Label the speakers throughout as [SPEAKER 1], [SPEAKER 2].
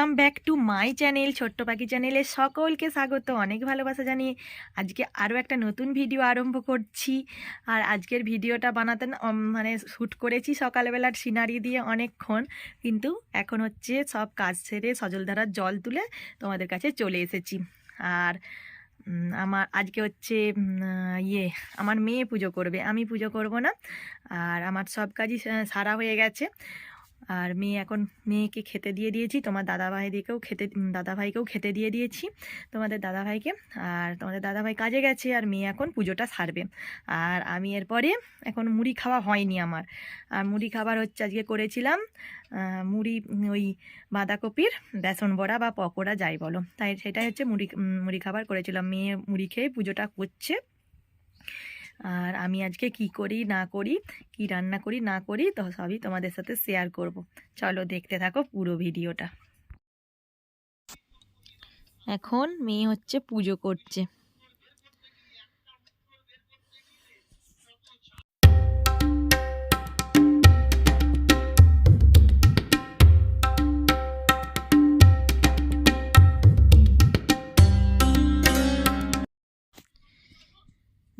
[SPEAKER 1] Welcome back to my channel ছোট্ট পাখি চ্যানেলে সকলকে স্বাগত, অনেক ভালোবাসা জানিয়ে আজকে আরও একটা নতুন ভিডিও আরম্ভ করছি। আর আজকের ভিডিওটা বানাতে মানে শ্যুট করেছি সকালবেলার সিনারি দিয়ে অনেকক্ষণ, কিন্তু এখন হচ্ছে সব কাজ সেরে সজলধারার জল তুলে তোমাদের কাছে চলে এসেছি। আর আমার আজকে হচ্ছে ইয়ে আমার মেয়ে পুজো করবে, আমি পুজো করব না। আর আমার সব কাজই সারা হয়ে গেছে। আর মেয়ে এখন মেয়েকে খেতে দিয়ে দিয়েছি, তোমার দাদাভাইদেরকেও খেতে দাদাভাইকেও খেতে দিয়ে দিয়েছি। তোমাদের দাদাভাইকে, আর তোমাদের দাদাভাই কাজে গেছে, আর মেয়ে এখন পুজোটা সারবে। আর আমি এরপরে এখন মুড়ি খাওয়া হয়নি আমার। আর মুড়ি খাবার হচ্ছে আজকে করেছিলাম মুড়ি ওই বাঁধাকপির বেসন বড়া বা পকোড়া, যাই বলো। তাই সেটাই হচ্ছে মুড়ি মুড়ি খাবার করেছিলাম। মেয়ে মুড়ি খেয়ে পুজোটা করছে। আর আমি আজকে কি করি, না করি, কি রান্না করি, না করি, তো সবই তোমাদের সাথে শেয়ার করব। চলো দেখতে থাকো পুরো ভিডিওটা এখন মেয়ে হচ্ছে পুজো করছে।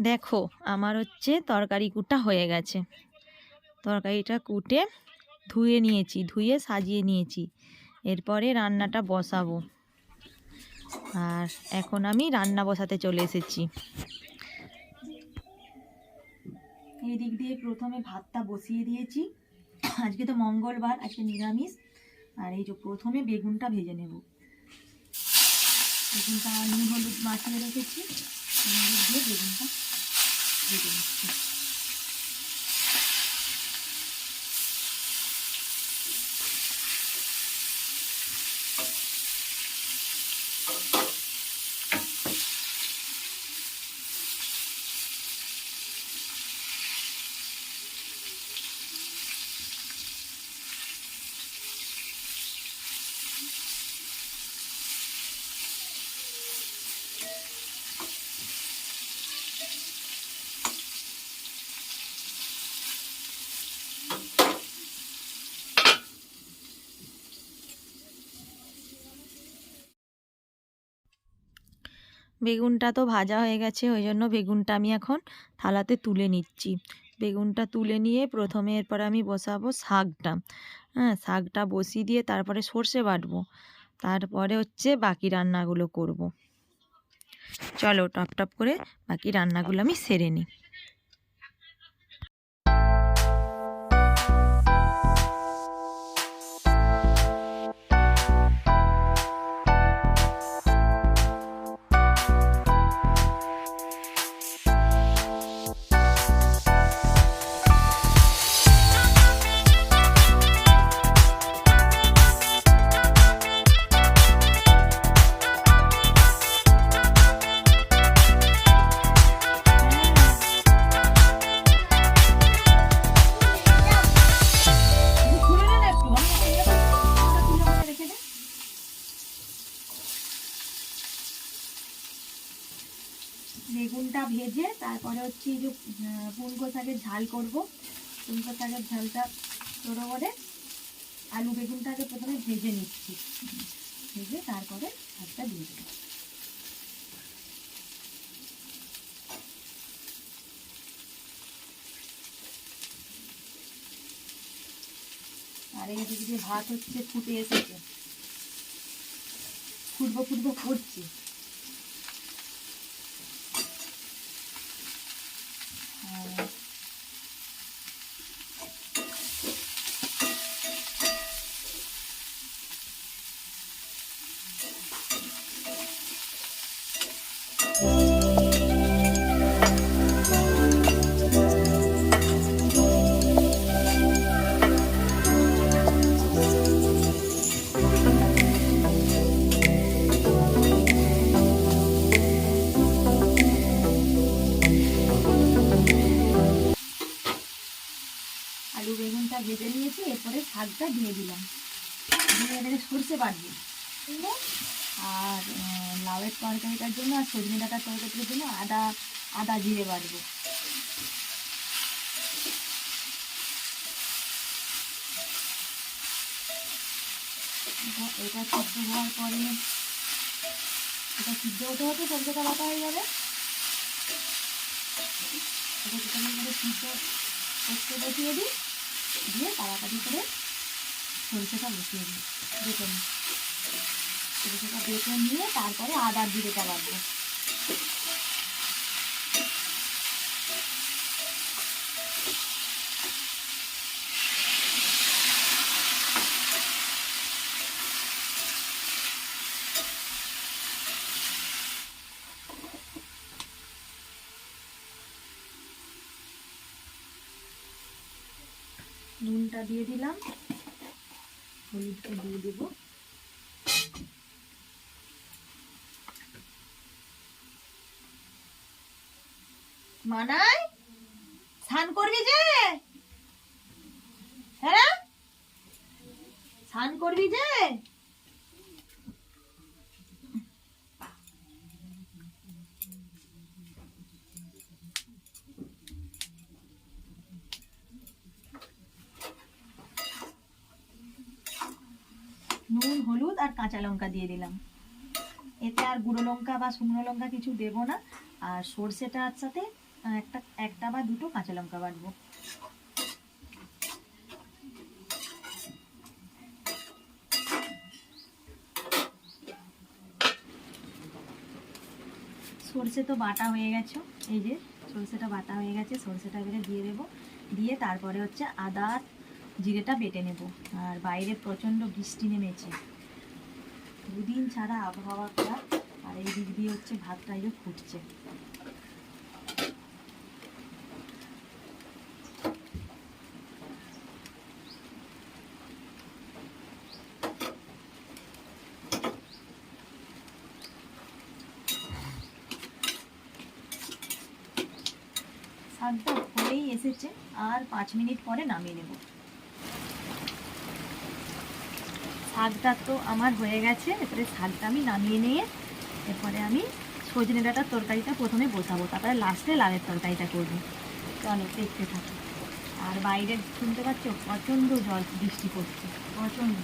[SPEAKER 1] দেখো, আমার হচ্ছে তরকারি কুটা হয়ে গেছে। তরকারিটা কুটে ধুয়ে নিয়েছি, ধুয়ে সাজিয়ে নিয়েছি। এরপরে রান্নাটা বসাবো। আর এখন আমি রান্না বসাতে চলে এসেছি। এই দিক দিয়ে প্রথমে ভাতটা বসিয়ে দিয়েছি। আজকে তো মঙ্গলবার, আজকে নিরামিষ। আর এই যে প্রথমে বেগুনটা ভেজে নেব। বেগুনটা নুন হলুদ মাখিয়ে রেখেছি। দিয়ে বেগুনটা ভেজে নিচ্ছি বেগুনটা তো ভাজা হয়ে গেছে, ওই জন্য বেগুনটা আমি এখন থালাতে তুলে নিচ্ছি। বেগুনটা তুলে নিয়ে প্রথমে এরপরে আমি বসাবো শাকটা। হ্যাঁ শাকটা বসিয়ে দিয়ে তারপরে সর্ষে বাটবো। তারপরে হচ্ছে বাকি রান্নাগুলো করব। চলো টপ টপ করে বাকি রান্নাগুলো আমি সেরে নিই। ঝালটা ছোটো করে আলু বেগুনটাকে প্রথমে ভেজে নিচ্ছি। ভেজে তারপরে ভাতটা দিয়ে দেবো। আর এই দিকে ভাত হচ্ছে, ফুটে এসেছে। ফুটবো ফুটবো করছি। শাকটা দিয়ে দিলাম। দিয়ে এবারে সর্ষে বাটবো? আর লাউয়ের তরকারিটার জন্য আর সজনে ডাঁটার তরকারিটার জন্য আদা আদা জিরে বাটবো। এটা- সিদ্ধ হওয়ার পরে এটা সিদ্ধ হতে হতে সবজিটা বাটা হয়ে যাবে। এটা করে সিদ্ধ করতে বসিয়ে দিই। দিয়ে তাড়াতাড়ি করে সরষেটা বসিয়ে দিই, বেটে নিই। সরষেটা বেটে নিয়ে তারপরে আদার জিরেটা বাটবো নুনটা দিয়ে দিলাম। হলুদটা দিয়ে দেবো। মানাই স্নান করবি যে? হ্যাঁ? স্নান করবি যে নুন হলুদ আর কাঁচা লঙ্কা দিয়ে দিলাম। এতে আর গুঁড়ো লঙ্কা বা শুকনো লঙ্কা কিছু দেব না। আর সর্ষেটার সাথে একটা একটা বা দুটো কাঁচা লঙ্কা বাটবো। সর্ষে তো বাটা হয়ে গেছে। এই যে সর্ষেটা বাটা হয়ে গেছে, সর্ষেটা এবারে দিয়ে দেবো। দিয়ে তারপরে হচ্ছে আদা জিরেটা বেটে নেব। আর বাইরে প্রচণ্ড বৃষ্টি নেমেছে। দুদিন ছাড়া আবহাওয়া খারাপ, আর এই দিক দিয়ে হচ্ছে ভাতটা এই ফুটছে। শাকটা হয়েই এসেছে, আর পাঁচ মিনিট পরে নামিয়ে নেব। শাকটা তো আমার হয়ে গেছে। এরপরে শাকটা আমি নামিয়ে নিয়ে এরপরে আমি সজনে ডাটার তরকারিটা প্রথমে বসাবো। তারপরে লাস্টে লালের তরকারিটা করব। চলো, দেখতে থাকি। আর বাইরে শুনতে পাচ্ছ, প্রচণ্ড জল, বৃষ্টি পড়ছে। প্রচণ্ড।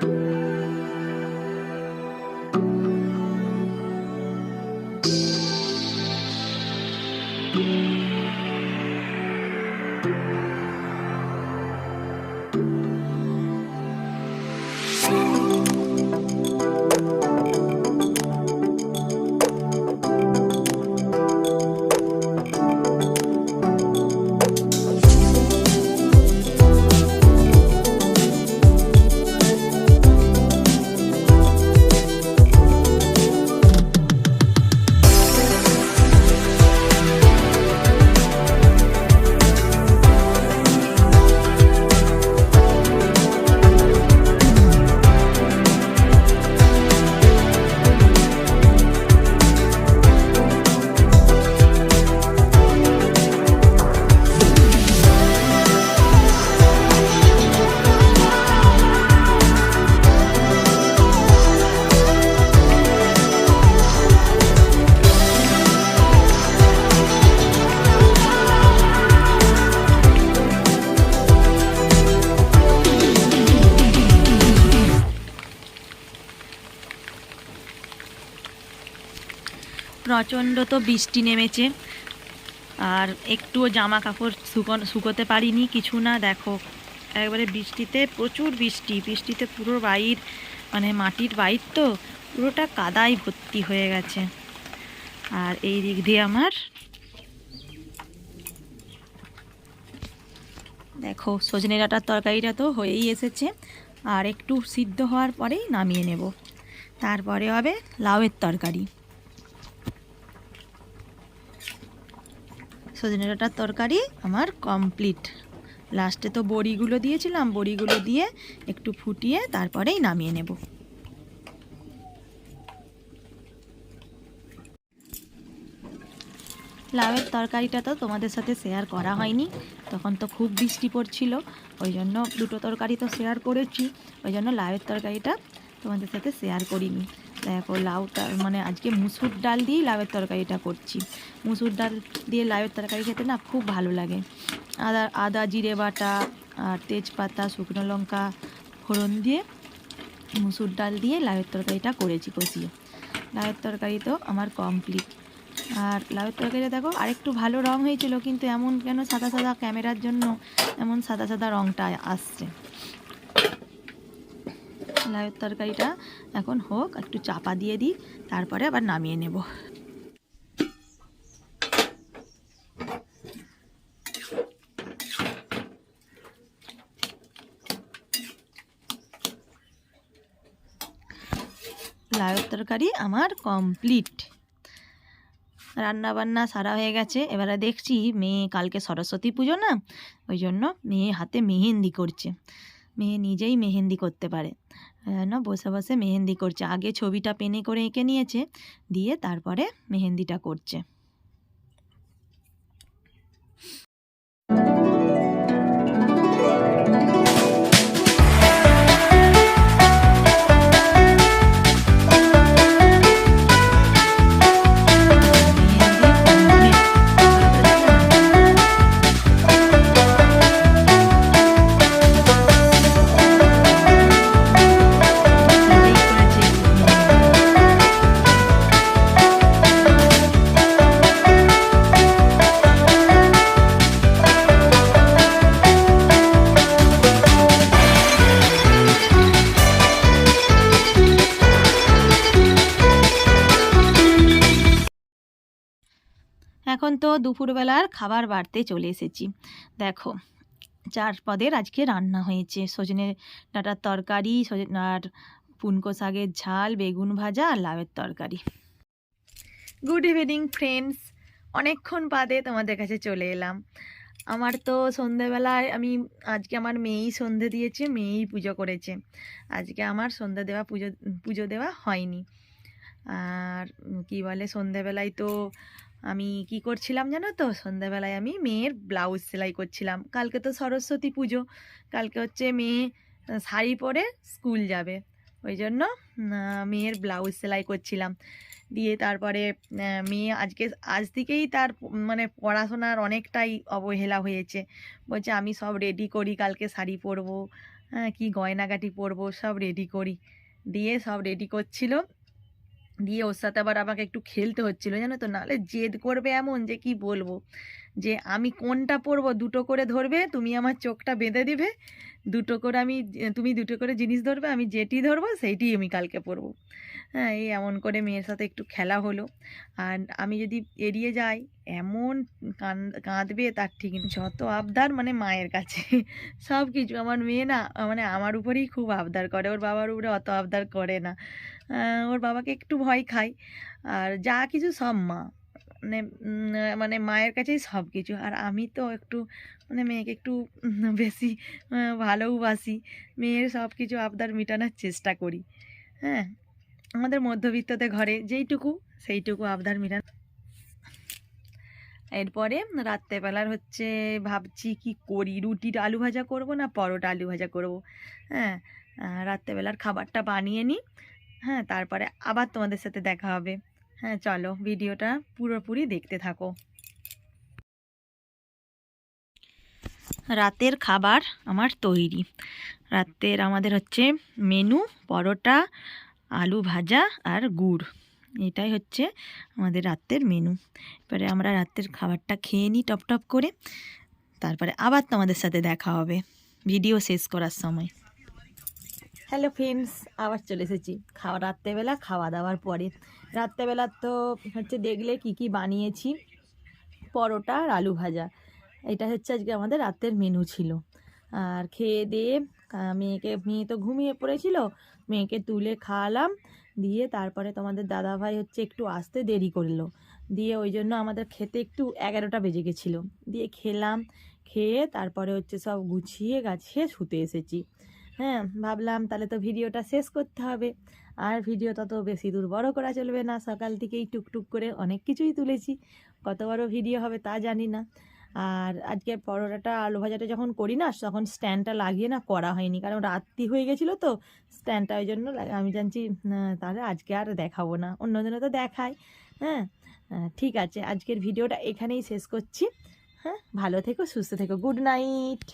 [SPEAKER 1] Thank you. প্রচণ্ড তো বৃষ্টি নেমেছে। আর একটুও জামা কাপড় শুকন শুকোতে পারিনি, কিছু না, দেখো। একবারে বৃষ্টিতে প্রচুর বৃষ্টি, বৃষ্টিতে পুরো বাইর মানে মাটির বাইর তো পুরোটা কাদায় ভর্তি হয়ে গেছে। আর এই দিক দিয়ে আমার। দেখো, সজনে ডাঁটার তরকারিটা তো হয়েই এসেছে। আর একটু সিদ্ধ হওয়ার পরেই নামিয়ে নেব। তারপরে হবে লাউয়ের তরকারি। সজনে ডাঁটার তরকারি আমার কমপ্লিট লাস্টে তো বড়িগুলো দিয়েছিলাম, বড়িগুলো দিয়ে একটু ফুটিয়ে তারপরেই নামিয়ে নেব। লাউয়ের তরকারিটা তো তোমাদের সাথে শেয়ার করা হয়নি, তখন তো খুব বৃষ্টি পড়ছিল, ওই জন্য দুটো তরকারি তো শেয়ার করেছি, ওই জন্য লাউয়ের তরকারিটা তোমাদের সাথে শেয়ার করিনি। দেখো লাউটা মানে আজকে মুসুর ডাল দিয়েই লাউয়ের তরকারিটা করছি। মুসুর ডাল দিয়ে লাউয়ের তরকারি খেতে না খুব ভালো লাগে। আদা আদা, জিরে বাটা আর তেজপাতা, শুকনো লঙ্কা, ফোড়ন দিয়ে মুসুর ডাল দিয়ে লাউয়ের তরকারিটা করেছি, কষিয়ে। লাউয়ের তরকারি তো আমার কমপ্লিট আর লাউয়ের তরকারিটা দেখো, আরেকটু ভালো রং হয়েছিল, কিন্তু এমন কেন সাদা সাদা ক্যামেরার জন্য এমন সাদা সাদা রংটা আসছে। লাউয়ের তরকারিটা এখন হোক, একটু চাপা দিয়ে দিই, তারপরে আবার নামিয়ে নেব। লাউয়ের তরকারি আমার কমপ্লিট। রান্না বান্না সারা হয়ে গেছে, এবারে দেখছি মেয়ে কালকে সরস্বতী পুজো না, ওই জন্য মেয়ে হাতে মেহেন্দি করছে। মেয়ে নিজেই মেহেন্দি করতে পারে। যেন বসে বসে মেহেন্দি করছে। আগে ছবিটা পেনে করে এঁকে নিয়েছে, দিয়ে তারপরে মেহেন্দিটা করছে। এখন তো দুপুরবেলার খাবার বাড়তে চলে এসেছি। দেখো, চার পদের আজকে রান্না হয়েছে। সজনে ডাঁটার তরকারি আর পুনকো শাকের ঝাল, বেগুন ভাজা আর লাউয়ের তরকারি। গুড ইভিনিং ফ্রেন্ডস অনেকক্ষণ বাদে তোমাদের কাছে চলে এলাম। আমার তো সন্ধেবেলায় আমি, আজকে আমার মেয়েই সন্ধে দিয়েছে, মেয়েই পুজো করেছে। আজকে আমার সন্ধে দেওয়া পুজো পুজো দেওয়া হয়নি। আর কি বলে, সন্ধেবেলায় তো আমি কি করছিলাম জানো তো? সন্ধ্যাবেলায় আমি মেয়ের ব্লাউজ সেলাই করছিলাম। কালকে তো সরস্বতী পুজো। কালকে হচ্ছে মেয়ে শাড়ি পরে স্কুল যাবে। ওই জন্য মেয়ের ব্লাউজ সেলাই করছিলাম। দিয়ে তারপরে মেয়ে আজকে, আজ থেকেই তার মানে পড়াশোনার অনেকটাই অবহেলা হয়েছে। বলছে, আমি সব রেডি করি, কালকে শাড়ি পরবো। হ্যাঁ কী গয়নাগাটি পরবো, সব রেডি করি। দিয়ে সব রেডি করছিল। দিয়ে ওর সাথে আবার আমাকে একটু খেলতে হচ্ছিল, জানো তো? নাহলে জেদ করবে এমন যে কি বলব? যে আমি কোনটা পরবো? দুটো করে ধরবে, তুমি আমার চোখটা বেঁধে দিবে, দুটো করে আমি তুমি দুটো করে জিনিস ধরবে, আমি যেটি ধরবো সেইটি আমি কালকে পরবো। হ্যাঁ এই এমন করে মেয়ের সাথে একটু খেলা হলো। আর আমি যদি এড়িয়ে যাই, এমন কান, কাঁদবে তার ঠিক। যত আবদার মানে মায়ের কাছে। সব কিছু আমার মেয়ে না মানে আমার উপরেই খুব আবদার করে। ওর বাবার উপরে অত আবদার করে না। ওর বাবাকে একটু ভয় খাই। আর যা কিছু সব মা। মানে মানে মায়ের কাছেই সব কিছু। আর আমি তো একটু মানে মেয়েকে একটু বেশি ভালোবাসি। মেয়ের সব কিছু আবদার মেটানোর চেষ্টা করি। হ্যাঁ আমাদের মধ্যবিত্ততে ঘরে যেইটুকু, সেইটুকু আবদার মেটান। এরপরে রাত্রেবেলার হচ্ছে, ভাবছি কি করি? রুটির আলু ভাজা করব না পরোটা আলু ভাজা করব? হ্যাঁ রাত্রেবেলার খাবারটা বানিয়ে নিই। হ্যাঁ তারপরে আবার তোমাদের সাথে দেখা হবে। হ্যাঁ চলো ভিডিওটা পুরোপুরি দেখতে থাকো। রাতের খাবার আমার তৈরি। রাতের আমাদের হচ্ছে মেনু পরোটা, আলু ভাজা আর গুড়। এটাই হচ্ছে আমাদের রাত্রের মেনু। এবারে আমরা রাতের খাবারটা খেয়ে নিই টপ টপ করে। তারপরে আবার তোমাদের সাথে দেখা হবে। ভিডিও শেষ করার সময়। হ্যালো ফ্রেন্ডস, আবার চলে এসেছি। খাওয়া, রাত্রেবেলা খাওয়া দাওয়ার পরে। রাত্রেবেলা তো হচ্ছে দেখলে কি কি বানিয়েছি? পরোটা আর আলু ভাজা। এটা হচ্ছে আজকে আমাদের রাতের মেনু ছিল। আর খেয়ে দিয়ে মেয়েকে, মেয়ে তো ঘুমিয়ে পড়েছিল। মেয়েকে তুলে খাওয়ালাম। দিয়ে তারপরে তোমাদের দাদাভাই হচ্ছে একটু আসতে দেরি করল। দিয়ে ওই জন্য আমাদের খেতে একটু এগারোটা বেজে গেছিল। দিয়ে খেলাম, খেয়ে তারপরে হচ্ছে সব গুছিয়ে গাছিয়ে শুতে এসেছি। হ্যাঁ ভাবলাম তাহলে তো ভিডিওটা শেষ করতে হবে। আর ভিডিওটা তো বেশি দূর বড় করা চলবে না। সকাল থেকেই টুকটুক করে অনেক কিছুই তুলেছি। কত বড় ভিডিও হবে তা জানি না। আর আজকে পরোটাটা, আলু ভাজাটা যখন করি না, তখন স্ট্যান্ডটা লাগিয়ে না করা হয়নি। কারণ রাত্রি হয়ে গেছিল তো স্ট্যান্ডটা ওই জন্য আমি জানছি তাহলে আজকে আর দেখাবো না। অন্য দিনে তো দেখাই হ্যাঁ ঠিক আছে। আজকের ভিডিওটা এখানেই শেষ করছি। হ্যাঁ ভালো থেকো, সুস্থ থেকো। Good night